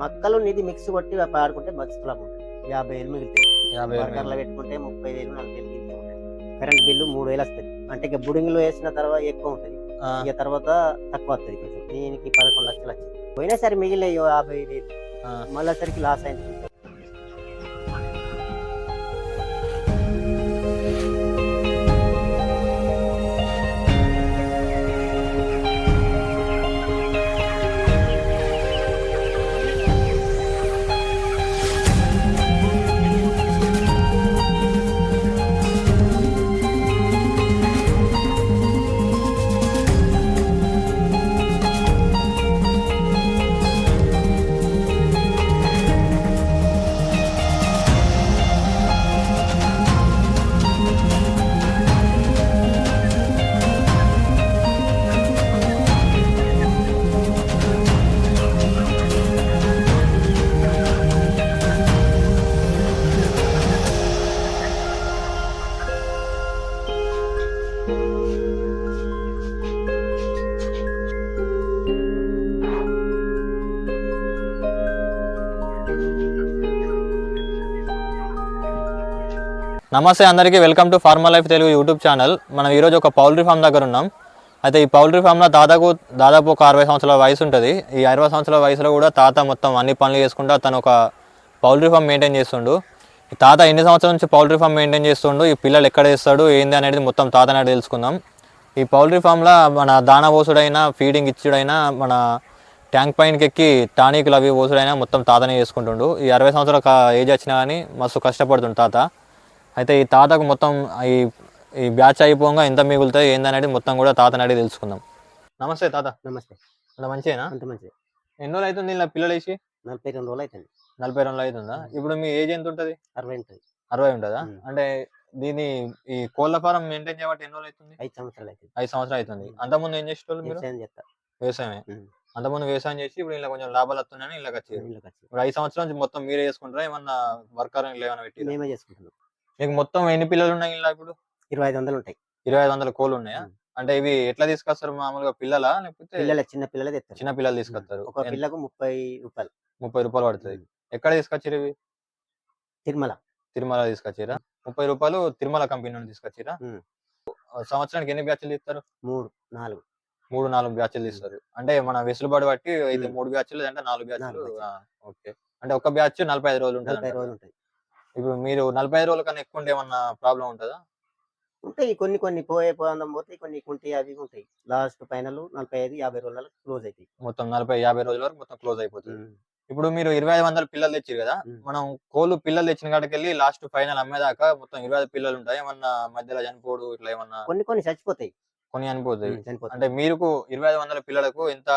మక్కలు నిధి మిక్స్ కొట్టి పాడుకుంటే మస్తు లాభం ఉంటుంది. యాభై వేలు మిగులుతాయి యాభై వర్కర్లో పెట్టుకుంటే ముప్పై వేలు నలభై వేలు గిట్టే ఉంటాయి కరెంట్ బిల్లు మూడు వేలు వస్తుంది. అంటే ఇక బుడింగ్లో వేసిన తర్వాత ఎక్కువ ఉంటుంది. ఇక తర్వాత తక్కువ వస్తుంది కొంచెం. దీనికి పదకొండు లక్షలు వచ్చింది. పోయినా సరే మిగిలిన యాభై వేలు. మళ్ళీ సరికి లాస్ అయింది. నమస్తే అందరికీ welcome to pharma life Telugu YouTube channel. మనం ఈరోజు ఒక పౌల్ట్రీ ఫామ్ దగ్గర ఉన్నాం. అయితే ఈ పౌల్ట్రీ ఫామ్లో దాదాపు దాదాపు ఒక అరవై సంవత్సరాల వయసు ఉంటుంది. ఈ అరవై సంవత్సరాల వయసులో కూడా తాత మొత్తం అన్ని పనులు చేసుకుంటూ తను ఒక పౌల్ట్రీ ఫామ్ మెయింటైన్ చేస్తుండు. ఈ తాత ఎన్ని సంవత్సరాల నుంచి పౌల్ట్రీ ఫామ్ మెయింటైన్ చేస్తుండు ఈ పిల్లలు ఎక్కడ చేస్తాడు ఏంది అనేది మొత్తం తాత అనేది తెలుసుకుందాం. ఈ పౌల్ట్రీ ఫామ్లో మన దానా పోసుడైనా ఫీడింగ్ ఇచ్చుడైనా మన ట్యాంక్ పైనకి ఎక్కి టానిక్లు అవి పోసుడైనా మొత్తం తాతనే చేసుకుంటుండు. ఈ అరవై సంవత్సరాల ఏజ్ వచ్చినా కానీ మస్తు కష్టపడుతుండు తాత. అయితే ఈ తాతకు మొత్తం ఈ ఈ బ్యాచ్ అయిపోగా ఎంత మిగులుతాయి ఏందనేది మొత్తం కూడా తాతని అడిగి తెలుసుకుందాం. నమస్తే తాత. నమస్తే. అంత మంచిదేనా అంత మంచిది. ఎన్ని రోజులు అవుతుంది ఇలా పిల్లలు వేసి నలభై రెండు రోజులు అవుతుంది. నలభై రెండు అవుతుందా? ఇప్పుడు మీ ఏజ్ ఎంత ఉంటుంది? అరవై ఉంటుంది. అరవై ఉంటుందా. అంటే దీని ఈ కోళ్ళ ఫారం మెయింటైన్ చేయబట్టి ఎన్ని రోజులు అవుతుంది? ఐదు సంవత్సరాలు అవుతుంది. ఐదు సంవత్సరాలు అవుతుంది. అంతకుముందు ఏం చేసేటోళ్ళు మీరు? వ్యవసాయం చేస్తా. వ్యవసాయమే. అంతకుముందు వ్యవసాయం చేసి ఇప్పుడు ఇలా కొంచెం లాభాలు వస్తున్నాయని ఇలా వచ్చి ఇప్పుడు ఐదు సంవత్సరాల నుంచి మొత్తం మీరే చేసుకుంటారా? ఏమన్నా వర్కర్ ఏమైనా పెట్టి మేమే చేసుకుంటున్నాం. మీకు మొత్తం ఎన్ని పిల్లలు ఉన్నాయి ఇలా ఇప్పుడు? ఇరవై ఐదు వందలు ఉంటాయి ఇరవై ఐదు వందల కోళ్ళు ఉన్నాయా. అంటే ఇవి ఎట్లా తీసుకొస్తారు? మామూలుగా పిల్లలా? లేకపోతే పిల్లల చిన్న పిల్లలే తెస్తారు. చిన్న పిల్లలు తీసుకొస్తారు. ఒక పిల్లకు ముప్పై రూపాయలు. ముప్పై రూపాయలు పడుతుంది. ఎక్కడ తీసుకొచ్చారు ఇవి? తిరుమల. తిరుమల తీసుకొచ్చిరా ముప్పై రూపాయలు తిరుమల కంపెనీ నుండి తీసుకొచ్చిరా. సంవత్సరానికి ఎన్ని బ్యాచ్లు తీస్తారు? మూడు నాలుగు. మూడు నాలుగు బ్యాచ్లు తీస్తారు. అంటే మన వెసులుబాటు బట్టి అయితే ఉమ్. మూడు బ్యాచ్లు లేదంటే నాలుగు బ్యాచ్లు. ఓకే. అంటే ఒక బ్యాచ్ నలభై ఐదు రోజులు ఉంటుంది నలభై రోజులు ఉంటాయి. ఇప్పుడు మీరు నలభై ఐదు రోజుల కన్నా ఎక్కువ ఉంటే ఏమన్నా ప్రాబ్లం ఉంటుందా? ఉంటాయి. కొన్ని కొన్ని పోయే పోందం పోతాయి కొన్ని ఉంటాయి అవి ఉంటాయి. లాస్ట్ ఫైనల్ నలభై ఐదు యాభై రోజులలో క్లోజ్ అవుతాయి మొత్తం నలభై యాభై రోజుల వరకు మొత్తం క్లోజ్ అయిపోతుంది. ఇప్పుడు మీరు ఇరవై ఐదు వందల పిల్లలు తెచ్చారు కదా. మనం కోళ్ళు పిల్లలు తెచ్చిన కాడికి వెళ్ళి లాస్ట్ ఫైనల్ అమ్మేదాకా మొత్తం ఇరవై ఐదు పిల్లలు ఉంటాయి? ఏమన్నా మధ్యలో చనిపోడు ఇట్లా ఏమన్నా? కొన్ని కొన్ని చచ్చిపోతాయి. కొన్ని చనిపోతాయి. అంటే మీకు ఇరవై ఐదు వందల పిల్లలకు ఎంత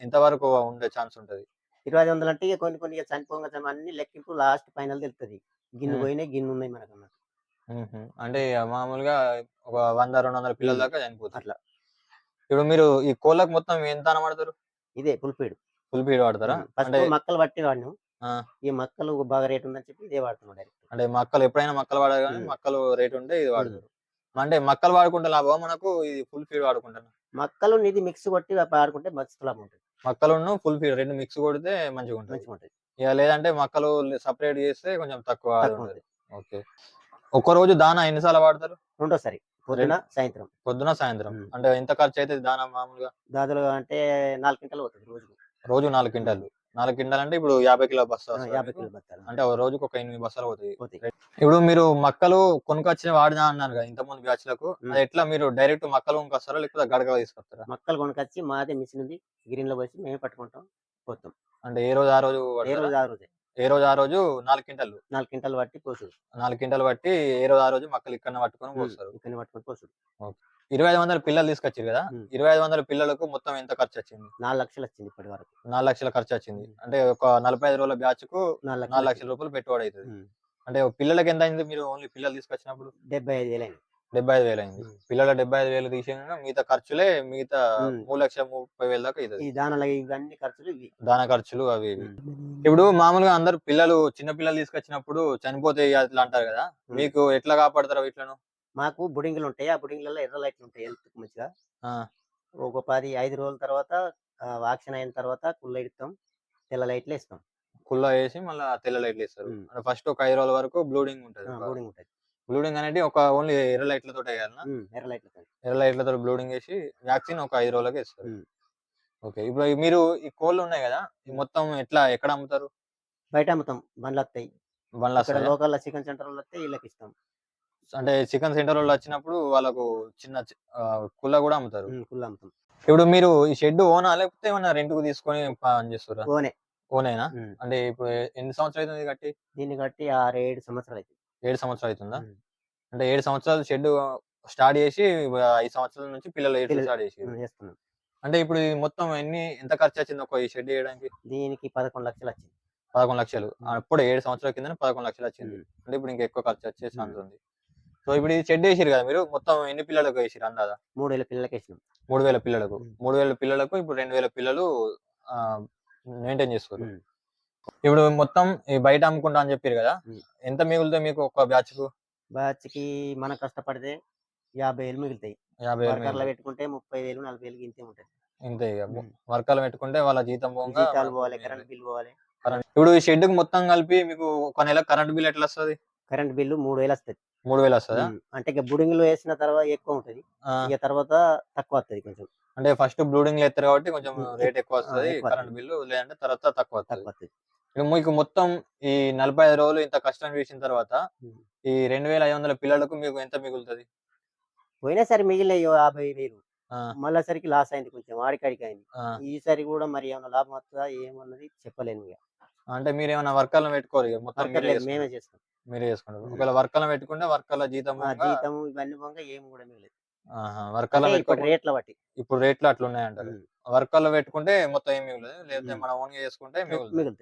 ఎంత వరకు ఉండే ఛాన్స్ ఉంటది. ఇరవై ఐదు వందలు అంటే ఇక కొన్ని కొన్ని చనిపోగా చని- అన్ని లెక్కింపు లాస్ట్ ఫైనల్ తెలుస్తుంది గిన్నె. పోయినాయి గిన్నె ఉన్నాయి మనకు అన్నట్టు. అంటే మామూలుగా ఒక వంద రెండు వందల పిల్లల. దాకా చనిపోతాయి అట్లా. ఇప్పుడు మీరు ఈ కోళ్ళకు మొత్తం ఎంత అనబడతారు ఇదే పులిపేడు ఫుల్ ఫీడ్ వాడతారా? అంటే మక్కలు పట్టి వాడినాం. ఈ మక్కలు బాగా రేట్ ఉందని చెప్పి ఇదే వాడుతున్నాం డైరెక్ట్ అంటే మక్కలు ఎప్పుడైనా మక్కలు వాడాలి కానీ. మక్కలు రేట్ ఉంటే ఇది వాడతారు. అంటే మక్కలు వాడుకుంటే లాభం మనకు? ఇది ఫుల్ ఫీడ్ వాడుకుంటాను? మక్కలు నిధి మిక్స్ కొట్టి ఆడుకుంటే మస్తు లాభం ఉంటుంది. మక్కలును ఫుల్ ఫీడ్ రెండు మిక్స్ కొడితే మంచిగా ఉంటుంది. మంచిగా ఉంటుంది ఇక లేదంటే మక్కలు సపరేట్ చేస్తే కొంచెం తక్కువ ఉంటుంది. ఓకే. ఒక్క రోజు దానా ఎన్నిసార్లు వాడతారు? రెండోసారి. పొద్దున సాయంత్రం. పొద్దున సాయంత్రం. అంటే ఎంత ఖర్చు అవుతుంది దానా మామూలుగా? దాదాపు అంటే నాలుగు గంటలు పోతుంది రోజుకు. రోజు నాలుగు క్వింటాలు. నాలుగు క్వింటాలు అంటే ఇప్పుడు యాభై కిలో బస్తా ఆ, వస్తుందా. యాభై? కిలో బత్తాలు. అంటే ఒక రోజుకు ఒక ఎనిమిది బస్తాలు పోతాయి. ఇప్పుడు మీరు మక్కలు కొనుకొచ్చిన వాడినా అన్నారు కదా ఇంతకుముందు బ్యాచ్లకు ఎట్లా మీరు డైరెక్ట్ మక్కలు కొనుకొస్తారా లేకపోతే గడగ తీసుకొస్తారా? మక్కలు కొనుకొచ్చి మాదే మిషన్ ఉంది గ్రీన్లో పోసి మేమే పట్టుకుంటాం పోతాం అంటే ఏ రోజు ఆ రోజు ఏ? రోజు ఆ రోజే. ఏ రోజు ఆ రోజు నాలుగు క్వింటాలు? నాలుగు క్వింటాలు పట్టి పోసుడు. నాలుగు క్వింటాలు బట్టి ఏ రోజు ఆ రోజు మక్కలు ఇక్కడ పట్టుకొని పోస్తారు. ఇక్కడ పట్టుకొని పోసుడు. ఇరవై ఐదు వందల పిల్లలు తీసుకొచ్చారు కదా. ఇరవై ఐదు వందల పిల్లలకు మొత్తం ఎంత ఖర్చు వచ్చింది నాలుగు లక్షలు వచ్చింది ఇప్పటి వరకు. నాలుగు లక్షల ఖర్చు వచ్చింది. అంటే ఒక నలభై ఐదు రోజుల బ్యాచ్కు నాలుగు లక్షలు రూపాయలు పెట్టుబడి అవుతుంది. అంటే పిల్లలకి ఎంత అయింది? మీరు ఓన్లీ పిల్లలు తీసుకొచ్చినప్పుడు? డెబ్బై ఐదు వేలు అయింది డెబ్బై ఐదు వేలు అయింది. పిల్లల డెబ్బై ఐదు వేలు తీసిన మిగతా ఖర్చులే మిగతా. మూడు లక్షల ముప్పై వేల దాకా దానాలు ఇవన్నీ ఖర్చులు దాన ఖర్చులు అవి ఇవి. ఇప్పుడు మామూలుగా అందరు పిల్లలు చిన్న పిల్లలు తీసుకొచ్చినప్పుడు చనిపోతే అట్లా అంటారు కదా. మీకు ఎట్లా కాపాడతారు వీటిలను మాకు బుడింగులు ఉంటాయి ఆ బుడింగులలో ఎర్ర లైట్లు ఉంటాయి. హెల్త్ మంచిగా. ఒక పది ఐదు రోజుల తర్వాత వాక్సిన్ అయిన తర్వాత కుళ్ళ ఇడతాం. తెల్ల లైట్లు వేస్తాం కుల్ల వేసి మళ్ళీ తెల్ల లైట్లు ఇస్తారు ఫస్ట్ ఒక ఐదు రోజుల వరకు బ్లూడింగ్ ఉంటుంది. బ్లూడింగ్ ఉంటుంది. బ్లూడింగ్ అనేది ఒక ఓన్లీ ఎర్ర లైట్లతో వేయాలన్నా ఎర్ర లైట్లు ఎర్ర లైట్లతో బ్లూడింగ్ వేసి వ్యాక్సిన్ ఒక ఐదు రోజులకి ఇస్తారు. ఓకే. ఇప్పుడు మీరు ఈ కోళ్ళు ఉన్నాయి కదా మొత్తం ఎట్లా ఎక్కడ అమ్ముతారు? బయట అమ్ముతాం. బండ్లు వస్తాయి బండ్లు? లోకల్ చికెన్ సెంటర్ వస్తే వీళ్ళకి ఇస్తాం అంటే చికెన్ సెంటర్ వాళ్ళు వచ్చినప్పుడు వాళ్ళకు చిన్న కుల్ల కూడా అమ్ముతారు. ఫుల్ అమ్ముతాం. ఇప్పుడు మీరు ఈ షెడ్ ఓనా? లేకపోతే ఏమన్నా రెంట్కు తీసుకొని పని చేస్తారా? ఓనే. ఓనేనా. అంటే ఇప్పుడు ఎన్ని సంవత్సరాలు అవుతుంది కట్టి? దీన్ని కట్టి ఆరు ఏడు సంవత్సరాలు అవుతుంది. ఏడు సంవత్సరాలు అవుతుందా. అంటే ఏడు సంవత్సరాలు షెడ్ స్టార్ట్ చేసి ఐదు సంవత్సరాల నుంచి పిల్లలు ఏడు స్టార్ట్ చేసి చేస్తున్నాం. అంటే ఇప్పుడు మొత్తం ఎన్ని ఎంత ఖర్చు వచ్చింది ఒక ఈ షెడ్ చేయడానికి దీనికి పదకొండు లక్షలు వచ్చింది. పదకొండు లక్షలు. అప్పుడు ఏడు సంవత్సరాల కింద పదకొండు లక్షలు వచ్చింది. అంటే ఇప్పుడు ఇంకా ఎక్కువ ఖర్చు వచ్చే ఛాన్స్ ఉంది సో ఇప్పుడు ఇది షెడ్ వేసిరు కదా మీరు? మొత్తం ఎన్ని పిల్లలకు వేసిరు అందాదా మూడు వేల పిల్లలకి వేసినాం. మూడు వేల పిల్లలకు. మూడు వేల పిల్లలకు ఇప్పుడు రెండు వేల పిల్లలు మెయింటైన్ చేస్తారు ఉమ్. ఇప్పుడు మొత్తం ఈ బయట అమ్ముకుంటా అని చెప్పారు కదా. ఎంత మిగులుతాయి మీకు ఒక బ్యాచ్కు బ్యాచ్కి మనం కష్టపడితే యాభై వేలు మిగులుతాయి. యాభై వేలు. పెట్టుకుంటే ముప్పై వేలు నలభై వేలు ఇంతే ఉంటుంది. ఇంతే. వర్కర్లు పెట్టుకుంటే వాళ్ళ జీతం పోవాలి. కరెంట్ బిల్ పోవాలి. ఇప్పుడు ఈ షెడ్కు మొత్తం కలిపి మీకు ఒక నెల కరెంట్ బిల్ ఎట్లా వస్తుంది? కరెంట్ బిల్లు మూడు వేలు వస్తుంది. మూడు వేలు వస్తుందా. అంటే ఇక బుడింగ్లు వేసిన తర్వాత ఎక్కువ ఉంటది ఇక తర్వాత తక్కువ వస్తుంది కొంచెం అంటే ఫస్ట్ బ్లూడింగ్లో ఎత్తారు కాబట్టి కొంచెం. రేట్ ఎక్కువ వస్తుంది కరెంట్. బిల్లు లేదంటే తర్వాత తక్కువ తక్కువ వస్తుంది ఇప్పుడు మీకు మొత్తం ఈ నలభై ఐదు రోజులు ఇంత కష్టం చేసిన తర్వాత. ఈ రెండు వేల ఐదు వందల పిల్లలకు మీకు ఎంత మిగులుతుంది పోయినా సరే మిగిలిన యాభై వేలు మళ్ళా సరికి లాస్ అయింది కొంచెం ఆడికాడికి అయింది. ఈసారి కూడా మరి ఏమైనా లాభం వస్తుందా ఏమన్నది చెప్పలేను ఇక అంటే మీరు ఏమైనా వర్కర్లను పెట్టుకోరు. మేమే చేస్తాం మీరే చేసుకుంటారు. ఒకవేళ వర్కర్లను పెట్టుకుంటే వర్కర్ల జీతం జీతం ఇవన్నీ పోగా ఏం కూడా మిగలేదు. పెట్టుకో రేట్ల బట్టి. ఇప్పుడు రేట్లు అట్లా ఉన్నాయంటారు ఉమ్. వర్కర్లు పెట్టుకుంటే మొత్తం ఏం మిగులదు. లేకపోతే. మనం ఓన్ చేసుకుంటే మిగులుతుంది.